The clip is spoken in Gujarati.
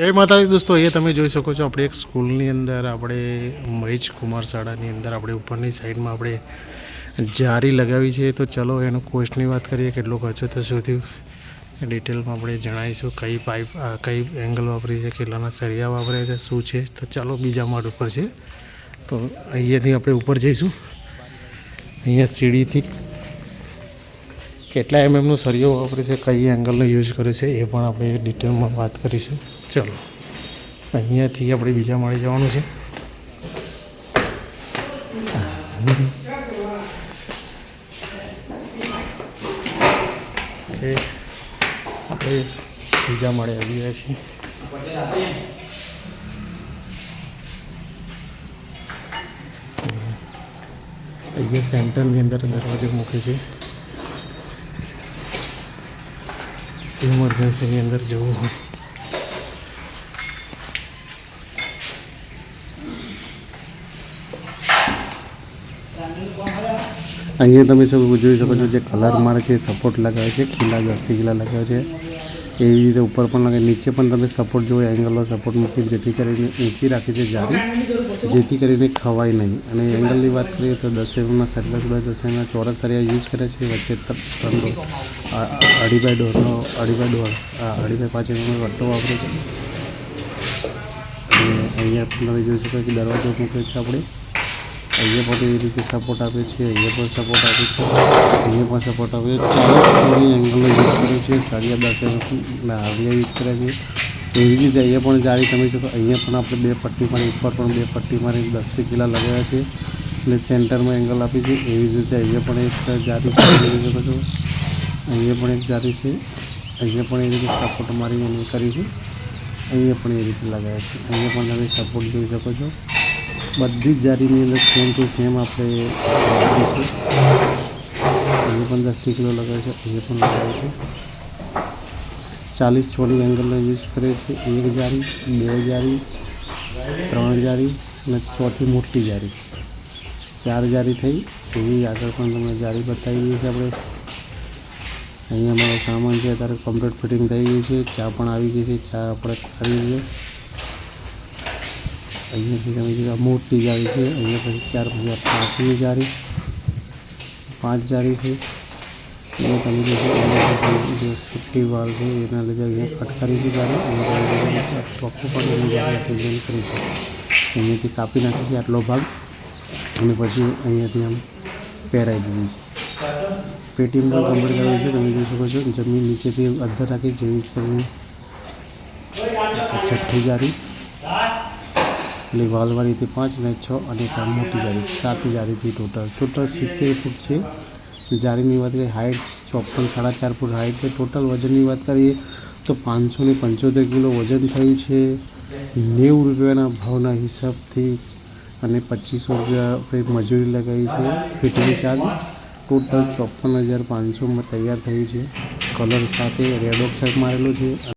જય માતાજી દોસ્તો, અહીંયા તમે જોઈ શકો છો, આપણે એક સ્કૂલની અંદર આપણે મહેજ કુમાર શાળાની અંદર આપણે ઉપરની સાઈડમાં આપણે જારી લગાવી છે. તો ચલો, એનો કોસ્ટની વાત કરીએ, કેટલો ખર્ચો થશે થયું ડિટેલમાં આપણે જણાવીશું કઈ પાઇપ કઈ એંગલ વાપરી છે, કેટલાના સળિયા વાપરે છે, શું છે? તો ચાલો, બીજા માળ ઉપર છે. તો અહીંયાથી આપણે ઉપર જઈશું. અહીંયા સીડીથી કેટલા એમએમનો સળિયો વાપરે છે, કઈ એંગલનો યુઝ કરે છે, એ પણ આપણે ડિટેલમાં વાત કરીશું. ચલો. અહીંયાથી આપણે બીજા માળે જવાનું છે. ઓકે. આપણે બીજા માળે આવી ગયા છીએ. અહીંયા સેન્ટરની અંદર દરવાજો મૂકે છે. ઇમરજન્સીની અંદર જવું હોય. અહીંયા તમે સૌ જોઈ શકો છો જે કલર મારે છે સપોર્ટ લગાવે છે, ખીલા દસથી ખીલા લગાવે છે. એવી રીતે ઉપર પણ લગાવે, નીચે પણ તમે સપોર્ટ જો એંગલનો સપોર્ટ મૂકી જેથી કરીને ઊંચી રાખી છે જાળી. જેથી કરીને ખવાય નહીં. અને એંગલની વાત કરીએ તો દસ એમના સર્કસ બાય દસ એમના ચોરસ સરિયા યુઝ કરે છે. વચ્ચે ત્રણ આ- અઢી બાય દોઢનો અઢી બાય આ, અઢી બાય પાંચ એમનો વટ્ટો વાપરે છે. અને અહીંયા તમે જોઈ શકો કે દરવાજો મૂક્યો છે આપણે. અહીંયા પણ એવી રીતે સપોર્ટ આપે છે અહીંયા પણ સપોર્ટ આપે છે અહીંયા પણ સપોર્ટ આપે છે ચાલીસ એંગલનો યુઝ કર્યો છે સાડિયા દસ આવ્યા યુઝ કર્યા છે એવી રીતે અહીંયા પણ જાળી તમે શકો અહીંયા પણ આપણે બે પટ્ટી મારી ઉપર પણ બે પટ્ટી મારી દસથી કિલા લગાવ્યા છે એટલે સેન્ટરમાં એંગલ આપી છે એવી રીતે અહીંયા પણ એક જારી જોઈ શકો છો અહીંયા પણ એક જારી છે અહીંયા પણ એ રીતે સપોર્ટ મારી અને કરી છે અહીંયા પણ એ રીતે લગાવ્યા છે અહીંયા પણ તમે સપોર્ટ જોઈ શકો છો બધી જ જારીની અંદર સેમ ટુ સેમ આપણે આપીશું અહીંયા પણ દસથી કિલો લગાવે છે, અહીંયા પણ લગાવે છે. ચાલીસ ચોલી એંગલનો યુઝ કરે છે, એક જારી, બે જારી, ત્રણ જારી અને ચોથી મોટી જારી. ચાર જારી થઈ, એવી આગળ પણ તમને જારી બતાવી દઈએ છે આપણે. અહીંયા અમારો સામાન છે, અત્યારે કમ્પ્લીટ ફિટિંગ થઈ ગયું છે, ચા પણ આવી ગઈ છે, ચા આપણે કરી છે. અહીંયાથી તમે જો મોટી જાળી છે. અહીંયા પછી ચાર પછી પાંચમી જાળી. પાંચ જાળી છે. અહીંયા તમે જોશો સેફ્ટી વાળ છે, એના લીધે અહીંયા ફટકારી છે જાળી ચોખ્ખું પણ એની જાળી ડિઝાઇન કરી છે. અહીંયાથી કાપી નાખી છે આટલો ભાગ. અને પછી અહીંયાથી આમ પહેરાવી દીધી છે. પેટીએમ પણ કમ્પ્લીટ કરેલું છે. તમે જોઈ શકો છો, જમીન નીચેથી અધ્ધર રાખી, જેવી કરીને છઠ્ઠી જારી એટલે વાલવાળીથી પાંચ ને છ અને મોટી જારી સાત જારીથી ટોટલ ટોટલ સિત્તેર ફૂટ છે. જારીની વાત કરીએ હાઇટ ચોપન, સાડા ચાર ફૂટ હાઇટ છે. ટોટલ વજનની વાત કરીએ તો પાંચસો ને પંચોતેર કિલો વજન થયું છે. નેવું રૂપિયાના ભાવના હિસાબથી અને પચીસો રૂપિયા મજૂરી લગાવી છે ફિટિંગ ચાર્જ ટોટલ ચોપન હજાર પાંચસોમાં તૈયાર થયું છે. કલર સાથે રેડ ઓક્સાઇડ મારેલો છે.